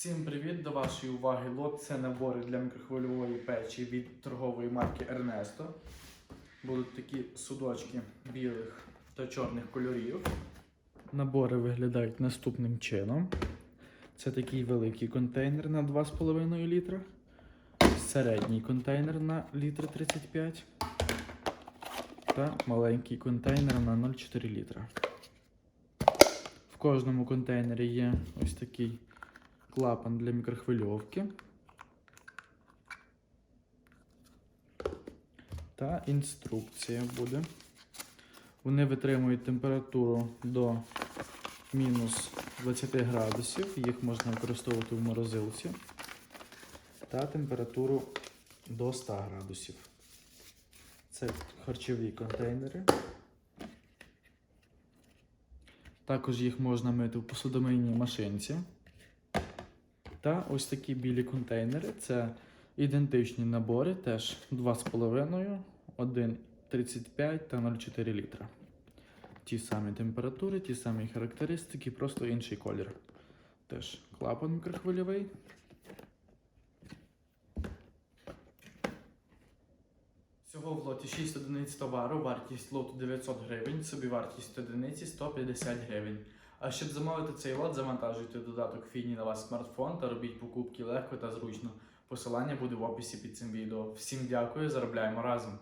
Всім привіт! До вашої уваги лот. Це набори для мікрохвильової печі від торгової марки Ernesto. Будуть такі судочки білих та чорних кольорів. Набори виглядають наступним чином. Це такий великий контейнер на 2,5 літра. Середній контейнер на літр 35 та маленький контейнер на 0,4 літра. В кожному контейнері є ось такий клапан для мікрохвильовки та інструкція буде. Вони витримують температуру до мінус 20 градусів, їх можна використовувати в морозилці, та температуру до 100 градусів. Це харчові контейнери. Також їх можна мити в посудомийній машинці. Та ось такі білі контейнери. Це ідентичні набори, теж 2,5, 1,35 та 0,4 літра. Ті самі температури, ті самі характеристики, просто інший колір. Теж клапан мікрохвильовий. Всього в лоті 6 одиниць товару, вартість лоту 900 гривень, собівартість одиниці 150 гривень. А щоб замовити цей лот, завантажуйте додаток Фіні на ваш смартфон та робіть покупки легко та зручно. Посилання буде в описі під цим відео. Всім дякую, заробляємо разом!